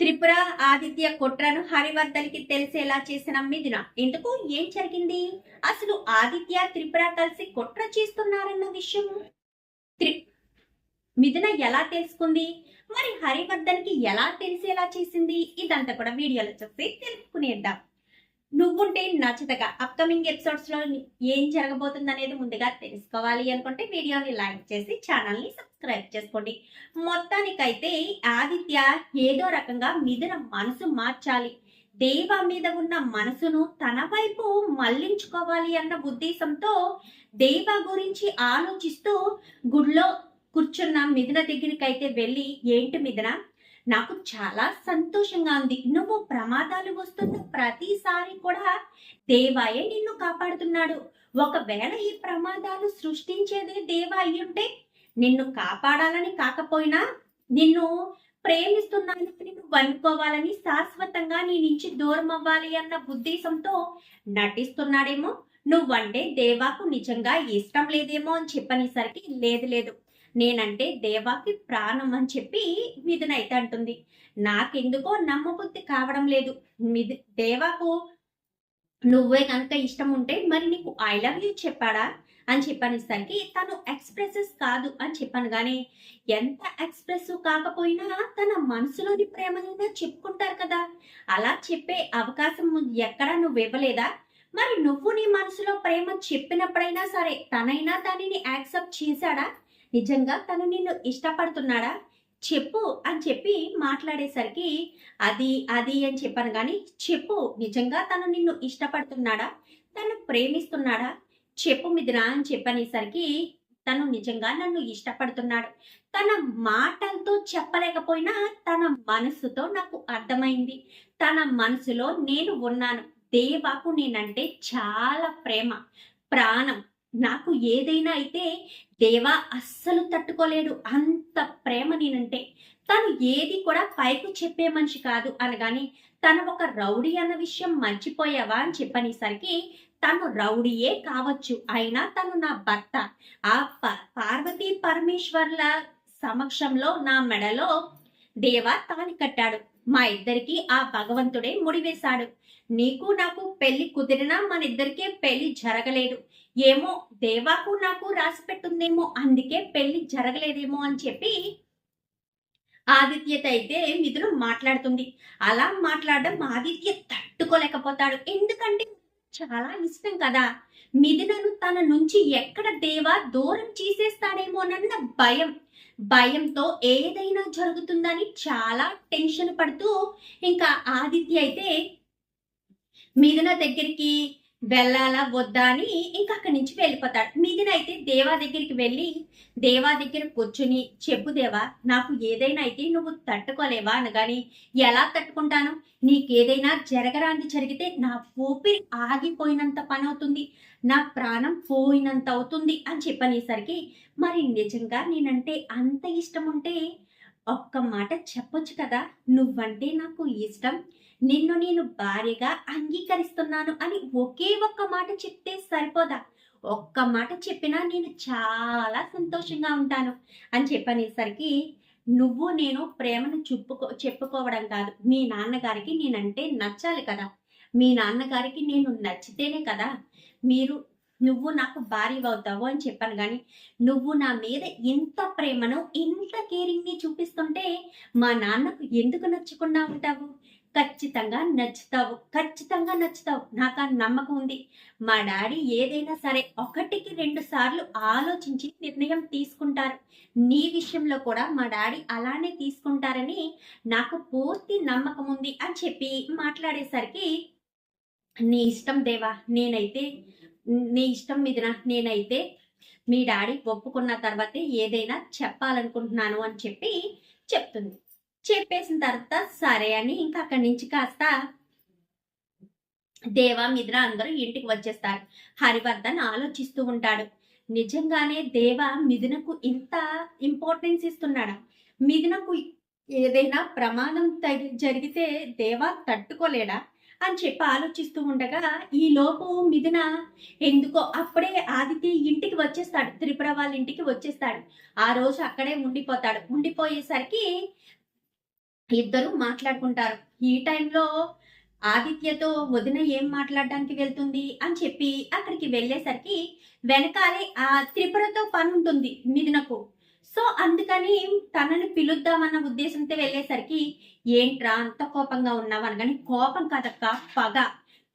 త్రిపుర ఆదిత్య కుట్రను హరివర్ధన్కి తెలిసేలా చేసిన మిథున ఇందుకు ఏం జరిగింది? అసలు ఆదిత్య త్రిపుర కలిసి కుట్ర చేస్తున్నారన్న విషయం? త్రి మిథున ఎలా తెలుసుకుంది? మరి హరివర్ధన్కి ఎలా తెలిసేలా చేసింది? ఇదంతా కూడా వీడియోలో చూసి తెలుసుకునేద్దాం. నువ్వుంటే నచ్చదగా అప్కమింగ్ ఎపిసోడ్స్లో ఏం జరగబోతుంది అనేది ముందుగా తెలుసుకోవాలి అనుకుంటే వీడియోని లైక్ చేసి ఛానల్ని సబ్స్క్రైబ్ చేసుకోండి. మొత్తానికైతే ఆదిత్య ఏదో రకంగా మిథున మనసు మార్చాలి. దేవ మీద ఉన్న మనసును తన వైపు మళ్ళించుకోవాలి అన్న ఉద్దేశంతో దేవ గురించి ఆలోచిస్తూ గుడిలో కూర్చున్న మిథున దగ్గరికి అయితే వెళ్ళి ఏంటి మిథున నాకు చాలా సంతోషంగా ఉంది. నువ్వు ప్రమాదాలు వస్తున్న ప్రతిసారి కూడా దేవాయే నిన్ను కాపాడుతున్నాడు. ఒకవేళ ఈ ప్రమాదాలు సృష్టించేదే దేవ అయ్యుంటే నిన్ను కాపాడాలని కాకపోయినా నిన్ను ప్రేమిస్తున్నాను నువ్వు వనుకోవాలని శాశ్వతంగా నీ నుంచి దూరం అవ్వాలి అన్న ఉద్దేశంతో నటిస్తున్నాడేమో. నువ్వంటే దేవాకు నిజంగా ఇష్టం లేదేమో అని చెప్పనేసరికి లేదు లేదు. నేనంటే దేవాకి ప్రాణం అని చెప్పి మిథున్ అయితే అంటుంది. నాకెందుకో నమ్మబుద్ధి కావడం లేదు. మిథు దేవాకు నువ్వే కనుక ఇష్టం ఉంటే మరి నీకు ఐ లవ్ యూ చెప్పాడా? అని చెప్పనేసరికి తను ఎక్స్ప్రెసెస్ కాదు అని చెప్పాను కానీ ఎంత ఎక్స్ప్రెస్ కాకపోయినా తన మనసులోని ప్రేమనైనా చెప్పుకుంటారు కదా. అలా చెప్పే అవకాశం ఎక్కడా నువ్వు ఇవ్వలేదా మరి నువ్వు నీ మనసులో ప్రేమ చెప్పినప్పుడైనా సరే తనైనా దానిని యాక్సెప్ట్ చేశాడా? నిజంగా తను నిన్ను ఇష్టపడుతున్నాడా? చెప్పు అని చెప్పి మాట్లాడేసరికి అది అది అని చెప్పాను కానీ చెప్పు నిజంగా తను నిన్ను ఇష్టపడుతున్నాడా? తను ప్రేమిస్తున్నాడా? చెప్పు మిదిరా అని చెప్పనేసరికి తను నిజంగా నన్ను ఇష్టపడుతున్నాడు. తన మాటలతో చెప్పలేకపోయినా తన మనసుతో నాకు అర్థమైంది. తన మనసులో నేను ఉన్నాను. దేవాకు నేనంటే చాలా ప్రేమ ప్రాణం. నాకు ఏదైనా అయితే దేవా అస్సలు తట్టుకోలేడు అంత ప్రేమ నేనంటే. తను ఏది కూడా పైకి చెప్పే మనిషి కాదు అనగాని తను ఒక రౌడీ అన్న విషయం మర్చిపోయావా అని చెప్పనేసరికి తను రౌడీయే కావచ్చు అయినా తను నా భర్త. ఆ ప- పార్వతీ పరమేశ్వర్ల సమక్షంలో నా మెడలో దేవా తాళి కట్టాడు. మా ఇద్దరికి ఆ భగవంతుడే ముడివేశాడు నీకు నాకు పెళ్ళి కుదిరినా మన ఇద్దరికే పెళ్ళి జరగలేదు. ఏమో దేవాకు నాకు రాసి పెట్టుందేమో అందుకే పెళ్ళి జరగలేదేమో అని చెప్పి ఆదిత్యత అయితే మిథును మాట్లాడుతుంది. అలా మాట్లాడడం ఆదిత్య తట్టుకోలేకపోతాడు. ఎందుకంటే చాలా ఇష్టం కదా. మిథునను తన నుంచి ఎక్కడ దేవా దూరం చేసేస్తాడేమోనన్న భయం. భయంతో ఏదైనా జరుగుతుందని చాలా టెన్షన్ పడుతూ ఇంకా ఆదిత్య అయితే మిథున దగ్గరికి వెళ్ళాలా వద్దా అని ఇంకా అక్కడి నుంచి వెళ్ళిపోతాడు. మిథున అయితే దేవా దగ్గరికి వెళ్ళి దేవా దగ్గర కూర్చుని చెప్పు దేవా నాకు ఏదైనా అయితే నువ్వు తట్టుకోలేవా అనగాని ఎలా తట్టుకుంటాను? నీకేదైనా జరగరాంది జరిగితే నా ఊపిరి ఆగిపోయినంత పని అవుతుంది నా ప్రాణం పోయినంత అవుతుంది అని చెప్పనేసరికి మరి నిజంగా నేనంటే అంత ఇష్టం ఉంటే ఒక్క మాట చెప్పొచ్చు కదా? నువ్వంటే నాకు ఇష్టం. నిన్ను నేను భార్యగా అంగీకరిస్తున్నాను అని ఒకే ఒక్క మాట చెప్తే సరిపోదా? ఒక్క మాట చెప్పినా నేను చాలా సంతోషంగా ఉంటాను. అని చెప్పనేసరికి నువ్వు నేను ప్రేమను చెప్పుకో చెప్పుకోవడం కాదు. మీ నాన్నగారికి నేనంటే నచ్చాలి కదా? మీ నాన్నగారికి నేను నచ్చితేనే కదా? మీరు నువ్వు నాకు భారీగా అవుతావు అని చెప్పాను కానీ నువ్వు నా మీద ఇంత ప్రేమను ఇంత కేరింగ్ని చూపిస్తుంటే మా నాన్నకు ఎందుకు నచ్చకుండా ఉంటావు? ఖచ్చితంగా నచ్చుతావు ఖచ్చితంగా నచ్చుతావు. నాకు ఆ నమ్మకం ఉంది. మా డాడీ ఏదైనా సరే ఒకటికి రెండు సార్లు ఆలోచించి నిర్ణయం తీసుకుంటారు. నీ విషయంలో కూడా మా డాడీ అలానే తీసుకుంటారని నాకు పూర్తి నమ్మకం ఉంది అని చెప్పి మాట్లాడేసరికి నీ ఇష్టం దేవా నేనైతే నీ ఇష్టం మీదిన నేనైతే మీ డాడీ ఒప్పుకున్న తర్వాతే ఏదైనా చెప్పాలనుకుంటున్నాను అని చెప్పి చెప్తుంది. చెప్పేసిన తర్వాత సరే అని ఇంకా అక్కడి నుంచి కాస్త దేవా మిద్ర అందరూ ఇంటికి వచ్చేస్తారు. హరివర్ధన్ ఆలోచిస్తూ ఉంటాడు. నిజంగానే దేవ మిథునకు ఇంత ఇంపార్టెన్స్ ఇస్తున్నాడా? మిథునకు ఏదైనా ప్రమాదం తగి జరిగితే దేవా తట్టుకోలేడా? అని చెప్పి ఆలోచిస్తూ ఉండగా ఈ లోపు మిథున ఎందుకో అప్పుడే ఆదిత్య ఇంటికి వచ్చేస్తాడు. త్రిపుర వాళ్ళ ఇంటికి వచ్చేస్తాడు. ఆ రోజు అక్కడే ఉండిపోతాడు. ఉండిపోయేసరికి ఇద్దరు మాట్లాడుకుంటారు. ఈ టైంలో ఆదిత్యతో వదిన ఏం మాట్లాడడానికి వెళ్తుంది? అని చెప్పి అక్కడికి వెళ్ళేసరికి వెనకాలే ఆ త్రిపురతో పని ఉంటుంది మిథునకు. సో అందుకని తనని పిలుద్దామన్న ఉద్దేశంతో వెళ్ళేసరికి ఏంట్రా అంత కోపంగా ఉన్నావు? అనగాని కోపం కాదక్క పగ.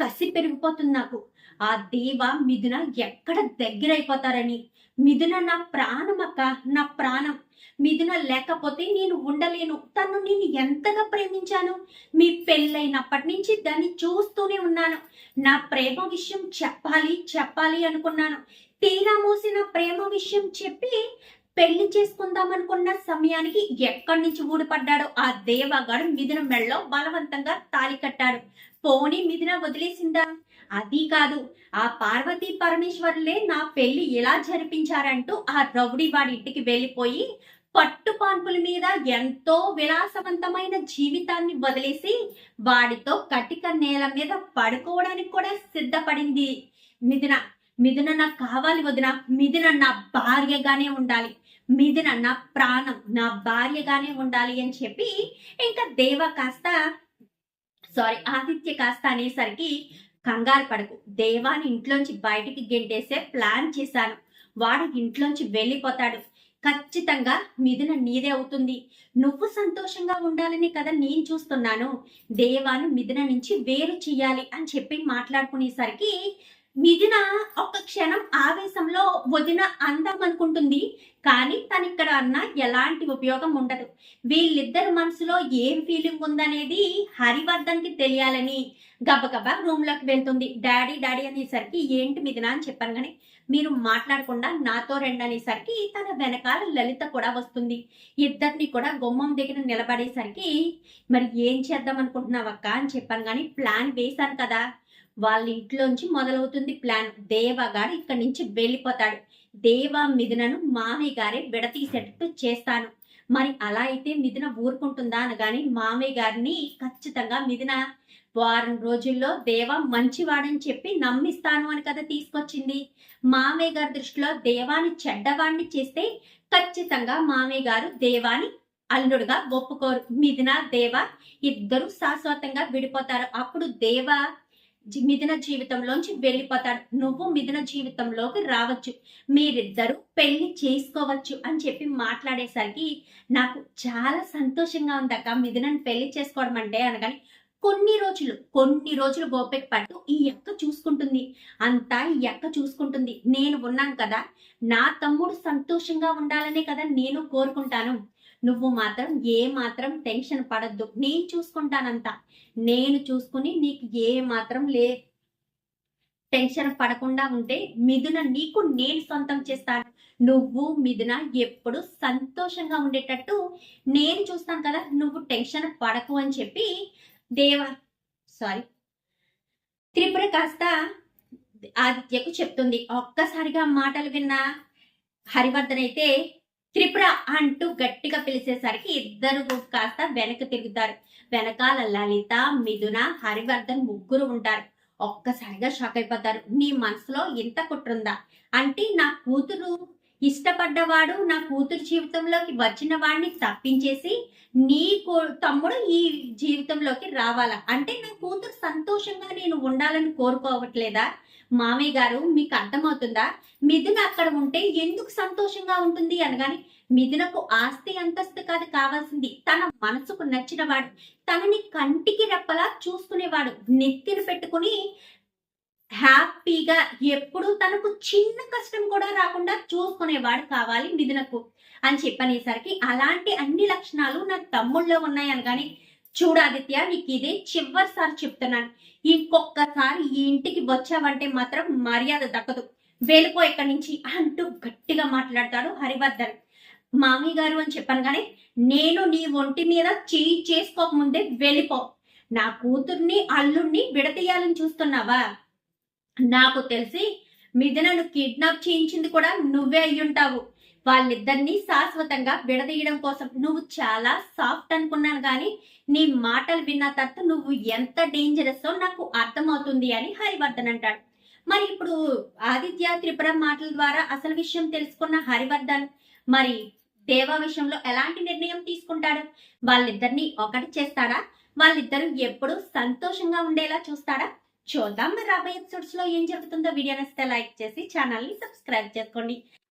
కసి పెరిగిపోతుంది నాకు. ఆ దేవ మిథున ఎక్కడ దగ్గరైపోతారని మిథున నా ప్రాణం అక్క నా ప్రాణం. మిథున లేకపోతే నేను ఉండలేను. తను నేను ఎంతగా ప్రేమించాను? మీ పెళ్ళైనప్పటి నుంచి దాన్ని చూస్తూనే ఉన్నాను. నా ప్రేమ విషయం చెప్పాలి చెప్పాలి అనుకున్నాను. తీరా మూసిన ప్రేమ విషయం చెప్పి పెళ్ళి చేసుకుందాం అనుకున్న సమయానికి ఎక్కడి నుంచి ఊడిపడ్డాడో ఆ దేవగాడు మిథున మెళ్ళలో బలవంతంగా తాలి కట్టాడు. పోని మిథున వదిలేసిందా? అది కాదు. ఆ పార్వతీ పరమేశ్వరులే నా పెళ్ళి ఎలా జరిపించారంటూ ఆ రౌడీ వాడి ఇంటికి వెళ్ళిపోయి పట్టు పాన్పుల మీద ఎంతో విలాసవంతమైన జీవితాన్ని వదిలేసి వాడితో కటిక నేల మీద పడుకోవడానికి కూడా సిద్ధపడింది. మిథున మిథున నాకు కావాలి వదిన. మిథున నా భార్యగానే ఉండాలి. మిథున నా ప్రాణం నా భార్యగానే ఉండాలి అని చెప్పి ఇంకా దేవ కాస్త సారీ ఆదిత్య కాస్త అనేసరికి కంగారు పడకు. దేవాని ఇంట్లోంచి బయటికి గెంటేసే ప్లాన్ చేశాను. వాడు ఇంట్లోంచి వెళ్ళిపోతాడు. ఖచ్చితంగా మిథున నీదే అవుతుంది. నువ్వు సంతోషంగా ఉండాలని కదా నేను చూస్తున్నాను. దేవాను మిథున నుంచి వేరు చెయ్యాలి అని చెప్పి మాట్లాడుకునేసరికి మిథున ఒక క్షణం ఆవేశంలో వదిన అందం అనుకుంటుంది. కానీ తను ఇక్కడ అన్న ఎలాంటి ఉపయోగం ఉండదు. వీళ్ళిద్దరి మనసులో ఏం ఫీలింగ్ ఉందనేది హరివర్ధన్కి తెలియాలని గబగబా రూమ్లోకి వెళ్తుంది. డాడీ డాడీ అనేసరికి ఏంటి మిథున అని చెప్పాను కానీ మీరు మాట్లాడకుండా నాతో రండి అనేసరికి తన వెనకాల లలిత కూడా వస్తుంది. ఇద్దరిని కూడా గుమ్మం దగ్గర నిలబడేసరికి మరి ఏం చేద్దాం అనుకుంటున్నావక్క అని చెప్పాను కానీ ప్లాన్ వేశాను కదా. వాళ్ళ ఇంట్లోంచి మొదలవుతుంది ప్లాన్. దేవగాడు ఇక్కడి నుంచి వెళ్ళిపోతాడు. దేవ మిథునను మామయ్య గారే విడతీసేటట్టు చేస్తాను. మరి అలా అయితే మిథున ఊరుకుంటుందా అనగాని మామయ్య గారిని ఖచ్చితంగా మిథున వారం రోజుల్లో దేవ మంచివాడని చెప్పి నమ్మిస్తాను అని కదా తీసుకొచ్చింది. మామయ్య గారి దృష్టిలో దేవాని చెడ్డవాణ్ణి చేస్తే ఖచ్చితంగా మామయ్య గారు దేవాని అల్లుడుగా ఒప్పుకోరు. మిథున దేవ ఇద్దరు శాశ్వతంగా విడిపోతారు. అప్పుడు దేవ మిథున జీవితంలోంచి వెళ్ళిపోతాడు. నువ్వు మిథున జీవితంలోకి రావచ్చు. మీరిద్దరూ పెళ్ళి చేసుకోవచ్చు అని చెప్పి మాట్లాడేసరికి నాకు చాలా సంతోషంగా ఉంది అక్క మిథునని పెళ్ళి చేసుకోవడం అంటే అనగాని కొన్ని రోజులు కొన్ని రోజులు గోపెక్ పట్టు ఈ అక్క చూసుకుంటుంది. అంతా ఈ అక్క చూసుకుంటుంది. నేను ఉన్నాను కదా. నా తమ్ముడు సంతోషంగా ఉండాలనే కదా నేను కోరుకుంటాను. నువ్వు మాత్రం ఏ మాత్రం టెన్షన్ పడద్దు. నేను చూసుకుంటానంత. నేను చూసుకుని నీకు ఏ మాత్రం లే టెన్షన్ పడకుండా ఉంటే మిథున నీకు నేను సొంతం చేస్తాను. నువ్వు మిథున ఎప్పుడు సంతోషంగా ఉండేటట్టు నేను చూస్తాను కదా నువ్వు టెన్షన్ పడకు అని చెప్పి దేవ సారీ త్రిపుర కాస్త ఆదిత్యకు చెప్తుంది. ఒక్కసారిగా మాటలు విన్న హరివర్ధన్ అయితే త్రిపుర అంటూ గట్టిగా పిలిచేసరికి ఇద్దరు కాస్త వెనక్కి తిరుగుతారు. వెనకాల లలిత మిథున హరివర్ధన్ ముగ్గురు ఉంటారు. ఒక్కసారిగా షాక్ అయిపోతారు. నీ మనసులో ఇంత కుట్రుందా? అంటే నా కూతురు ఇష్టపడ్డవాడు నా కూతురు జీవితంలోకి వచ్చిన వాడిని తప్పించేసి నీ తమ్ముడు ఈ జీవితంలోకి రావాలా? అంటే నా కూతురు సంతోషంగా నేను ఉండాలని కోరుకోవట్లేదా? మామయ్య గారు మీకు అర్థమవుతుందా? మిథున అక్కడ ఉంటే ఎందుకు సంతోషంగా ఉంటుంది అనగాని మిథునకు ఆస్తి అంతస్తు కాదు కావాల్సింది. తన మనసుకు నచ్చినవాడు తనని కంటికి రెప్పలా చూసుకునేవాడు. నెత్తిన పెట్టుకుని హ్యాపీగా ఎప్పుడు తనకు చిన్న కష్టం కూడా రాకుండా చూసుకునేవాడు కావాలి మిథునకు. అని చెప్పనేసరికి అలాంటి అన్ని లక్షణాలు నా తమ్ముళ్ళలో ఉన్నాయి అనగాని చూడాదిత్య నీకు ఇదే చివరిసారి చెప్తున్నాను. ఇంకొకసారి ఈ ఇంటికి వచ్చావంటే మాత్రం మర్యాద దక్కదు. వెళ్ళిపో ఇక్కడి నుంచి అంటూ గట్టిగా మాట్లాడతాడు హరివర్ధన్. మామి గారు అని చెప్పాను కానీ నేను నీ ఒంటి మీద చేయి చేసుకోకముందే వెళ్ళిపో. నా కూతుర్ని అల్లుణ్ణి విడతీయాలని చూస్తున్నావా? నాకు తెలిసి మిథునను కిడ్నాప్ చేయించింది కూడా నువ్వే అయ్యుంటావు. వాళ్ళిద్దరినీ శాశ్వతంగా విడదీయడం కోసం. నువ్వు చాలా సాఫ్ట్ అనుకున్నాను కానీ నీ మాటలు విన్న తర్వాత నువ్వు ఎంత డేంజరస్ నాకు అర్థమవుతుంది అని హరివర్ధన్ అంటాడు. మరి ఇప్పుడు ఆదిత్య త్రిపుర మాటల ద్వారా అసలు విషయం తెలుసుకున్న హరివర్ధన్ మరి దేవా విషయంలో ఎలాంటి నిర్ణయం తీసుకుంటాడు? వాళ్ళిద్దరినీ ఒకటి చేస్తాడా? వాళ్ళిద్దరూ ఎప్పుడు సంతోషంగా ఉండేలా చూస్తాడా? చూద్దాం రాబోయే ఎపిసోడ్స్లో ఏం జరుగుతుందో. వీడియో నచ్చితే లైక్ చేసి ఛానల్ని సబ్స్క్రైబ్ చేసుకోండి.